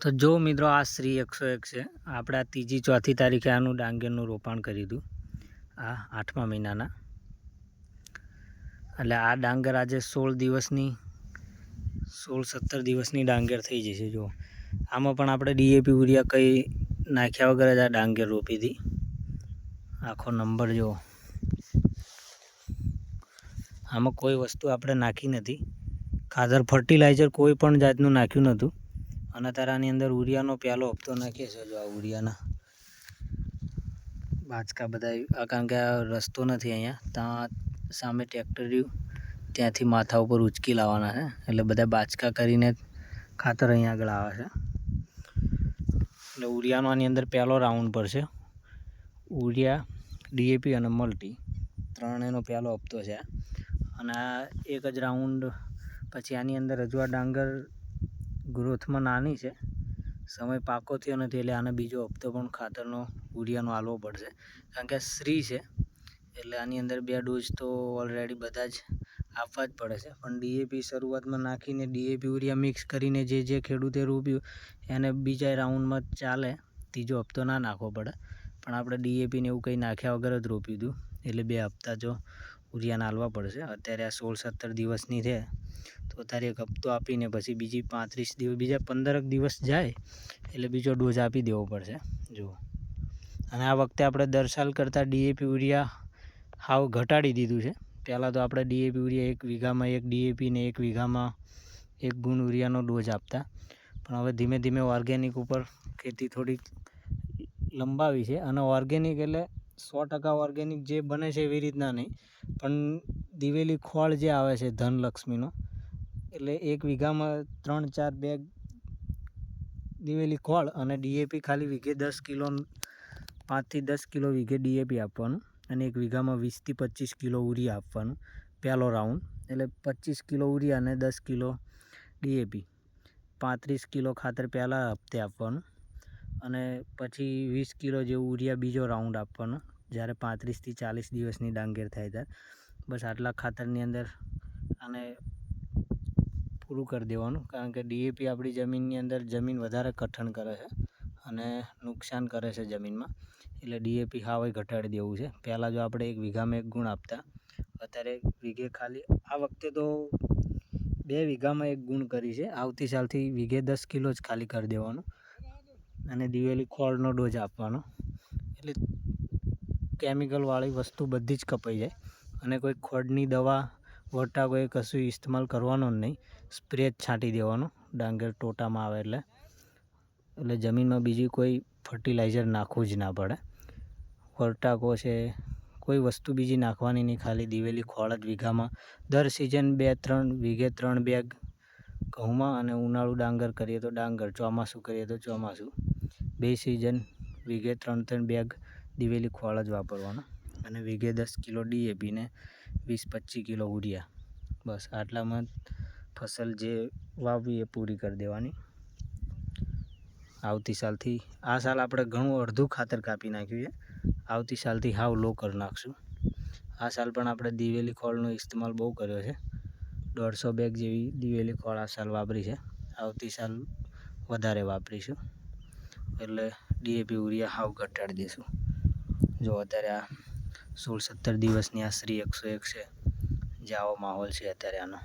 તો જો મિત્રો આ શ્રી એકસો એક છે, આપણે આ ત્રીજી ચોથી તારીખે આનું ડાંગરનું રોપાણ કર્યું હતું આ આઠમા મહિનાના. એટલે આ ડાંગર આજે સોળ દિવસની, સોળ સત્તર દિવસની ડાંગર થઈ જશે જો આમાં પણ આપણે ડીએપી યુરિયા કંઈ નાખ્યા વગર જ આ ડાંગર રોપી હતી. આખો નંબર જો આમાં કોઈ વસ્તુ આપણે નાખી નથી. ખાતર ફર્ટિલાઇઝર કોઈ પણ જાતનું નાખ્યું નહોતું. અને તારાની અંદર ઉરિયાનો પહેલો હપ્તો નાખીએ છે જો આ ઉરિયાના. બાચકા બધા કારણ કે આ રસ્તો નથી અહીંયા. ત્યાં સામે ટ્રેક્ટર ત્યાંથી માથા ઉપર ઉચકી લાવવાના છે. એટલે બધા બાચકા કરીને ખાતર અહીંયા આગળ આવે છે. એટલે ઉરિયાનો આની અંદર પહેલો રાઉન્ડ પડશે. ઉરિયા ડીએપી અને મલ્ટી ત્રણેયનો પહેલો હપ્તો છે. અને આ એક જ રાઉન્ડ પછી આની અંદર હજુ આ ડાંગર ગ્રોથમાં નાની છે. સમય પાકો થયો નથી એટલે આને બીજો હપ્તો પણ ખાતરનો ઉરિયાનો આલવો પડશે. કારણ કે આ સ્ત્રી છે, એટલે આની અંદર બે ડોઝ તો ઓલરેડી બધા જ આપવા જ પડે છે. પણ ડીએપી શરૂઆતમાં નાખીને ડીએપી ઉરિયા મિક્સ કરીને જે જે ખેડૂતે રોપ્યું, એને બીજા રાઉન્ડમાં ચાલે, ત્રીજો હપ્તો ના નાખવો પડે. પણ આપણે ડીએપીને એવું કંઈ નાખ્યા વગર જ રોપ્યું હતું. એટલે બે હપ્તા જો ઉરિયાને આલવા પડશે. અત્યારે આ સોળ સત્તર દિવસની છે. તો અત્યારે એક હપ્તો આપીને પછી બીજી પાંત્રીસ દિવસ બીજા પંદરક દિવસ જાય, એટલે બીજો ડોઝ આપી દેવો પડશે. જુઓ. અને આ વખતે આપણે દર સાલ કરતાં ડીએપી યુરિયા હાવ ઘટાડી દીધું છે. પહેલાં તો આપણે ડીએપી યુરિયા એક વીઘામાં એક ડીએપી ને એક વીઘામાં એક ગુણ યુરિયાનો ડોઝ આપતા. પણ હવે ધીમે ધીમે ઓર્ગેનિક ઉપર ખેતી થોડીક લંબાવી છે. અને ઓર્ગેનિક એટલે સો ટકા ઓર્ગેનિક જે બને છે એવી રીતના નહીં. પણ દિવેલી ખોળ જે આવે છે ધનલક્ષ્મીનો, એટલે એક વીઘામાં ત્રણ ચાર બેગ દિવેલી ખોળ અને ડીએપી ખાલી વીઘે દસ કિલો, પાંચથી દસ કિલો વીઘે ડીએપી આપવાનું અને એક વીઘામાં વીસથી પચીસ કિલો ઉરિયા આપવાનું પહેલો રાઉન્ડ એટલે પચીસ કિલો ઉરિયા અને દસ કિલો ડીએપી પાંત્રીસ કિલો ખાતર પહેલાં હપ્તે આપવાનું. અને પછી વીસ કિલો જેવું યુરિયા બીજો રાઉન્ડ આપવાનો, જ્યારે પાંત્રીસથી ચાલીસ દિવસની ડાંગેર થાય ત્યારે. બસ આટલા ખાતરની અંદર અને પૂરું કરી દેવાનું, કારણ કે ડીએપી આપણી જમીનની અંદર જમીન વધારે કઠણ કરે છે અને નુકસાન કરે છે જમીનમાં. એટલે ડીએપી હાવે ઘટાડી દેવું છે. પહેલાં જો આપણે એક વીઘામાં એક ગુણ આપતા, અત્યારે વીઘે ખાલી, આ વખતે તો બે વીઘામાં એક ગુણ કરી છે. આવતી સાલથી વીઘે દસ કિલો જ ખાલી કરી દેવાનું. અને દિવેલી ખોળનો ડોઝ આપવાનો. એટલે કેમિકલવાળી વસ્તુ બધી જ કપાઈ જાય. અને કોઈ ખોળની દવા, વટા કોઈ કશું ઇસ્તેમાલ કરવાનો જ નહીં. સ્પ્રે જ છાંટી દેવાનો. ડાંગર ટોટામાં આવે એટલે. એટલે જમીનમાં બીજી કોઈ ફર્ટિલાઇઝર નાખવું જ ના પડે. વરટાકો છે, કોઈ વસ્તુ બીજી નાખવાની નહીં. ખાલી દિવેલી ખોળ જ વીઘામાં દર સિઝન બે, ત્રણ, વીઘે ત્રણ બેગ ઘઉંમાં અને ઉનાળુ ડાંગર કરીએ તો ડાંગર, ચોમાસું કરીએ તો ચોમાસું. બે સિઝન વીઘે ત્રણ ત્રણ બેગ દિવેલી ખોળ જ વાપરવાનો. અને વીઘે દસ કિલો ડીએપીને વીસ પચીસ કિલો ઉરિયા બસ આટલામાં ફસલ જે વાવવી એ પૂરી કરી દેવાની. આવતી સાલથી, આ સાલ આપણે ઘણું અડધું ખાતર કાપી નાખ્યું છે. આવતી સાલથી હાવ લો કરી નાખશું. આ સાલ પણ આપણે દિવેલી ખોળનો ઇસ્તેમાલ બહુ કર્યો છે. દોઢસો બેગ જેવી દિવેલી ખોળ આ સાલ વાપરી છે. આવતી સાલ વધારે વાપરીશું. એટલે ડીએપી યુરિયા હાવ ઘટાડી દઈશું જો અત્યારે આ સોળ સત્તર દિવસની આ શ્રી એકસો એક છે, જે આવો માહોલ છે અત્યારે આનો.